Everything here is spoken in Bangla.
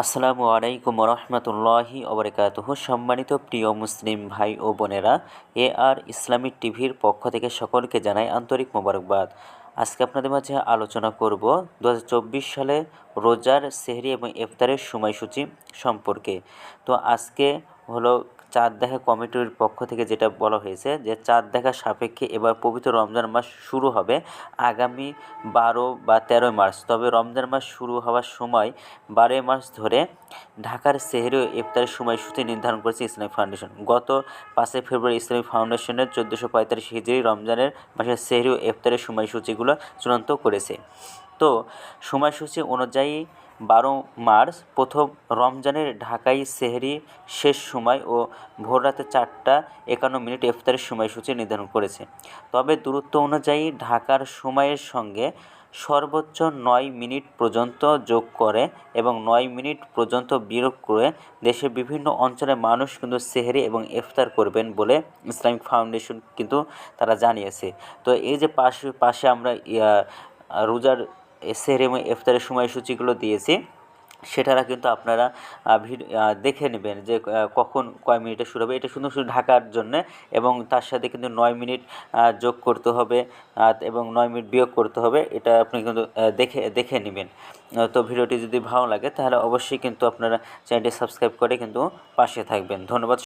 আসসালামু আলাইকুম রহমতুল্লাহি ওবরকাতুহ। সম্মানিত প্রিয় মুসলিম ভাই ও বোনেরা, এ আর ইসলামিক টিভির পক্ষ থেকে সকলকে জানাই আন্তরিক মোবারকবাদ। আজকে আপনাদের মাঝে আলোচনা করব দু হাজার চব্বিশ সালে রোজার সেহরি এবং ইফতারের সময়সূচি সম্পর্কে। তো আজকে হলো চাঁদ দেখা কমিটির পক্ষ থেকে যেটা বলা হয়েছে যে চাঁদ দেখা সাপেক্ষে এবার পবিত্র রমজান মাস শুরু হবে আগামী বারো বা তেরোই মার্চ। তবে রমজান মাস শুরু হওয়ার সময় বারোই মার্চ ধরে ঢাকার সেহরি ও ইফতারের সময়সূচি নির্ধারণ করেছে ইসলামিক ফাউন্ডেশন। গত পাঁচই ফেব্রুয়ারি ইসলামিক ফাউন্ডেশনের চোদ্দোশো পঁয়তাল্লিশ হিজড়ি রমজানের মাসের সেহরি ইফতারের সময়সূচিগুলো চূড়ান্ত করেছে। তো সময়সূচি অনুযায়ী বারো মার্চ, প্রথম রমজানের ঢাকাই সেহরি শেষ সময় ও ভোর রাতে চারটা একান্ন মিনিট ইফতারের সময়সূচি নির্ধারণ করেছে। তবে দূরত্ব অনুযায়ী ঢাকার সময়ের সঙ্গে সর্বোচ্চ নয় মিনিট পর্যন্ত যোগ করে এবং নয় মিনিট পর্যন্ত বিয়োগ করে দেশের বিভিন্ন অঞ্চলের মানুষ কিন্তু সেহরি এবং ইফতার করবেন বলে ইসলামিক ফাউন্ডেশন কিন্তু তারা জানিয়েছে। তো এই যে পাশে পাশে আমরা রোজার এবং ইফতারের সময়সূচিগুলো দিয়েছি। সেটারা কিন্তু আপনারা দেখে নেবেন যে কখন কয় মিনিটে শুরু হবে। এটা শুধু শুধু ঢাকার জন্যে এবং তার সাথে কিন্তু নয় মিনিট যোগ করতে হবে এবং নয় মিনিট বিয়োগ করতে হবে। এটা আপনি কিন্তু দেখে দেখে নেবেন। তো ভিডিওটি যদি ভালো লাগে তাহলে অবশ্যই কিন্তু আপনারা চ্যানেলটি সাবস্ক্রাইব করে কিন্তু পাশে থাকবেন। ধন্যবাদ।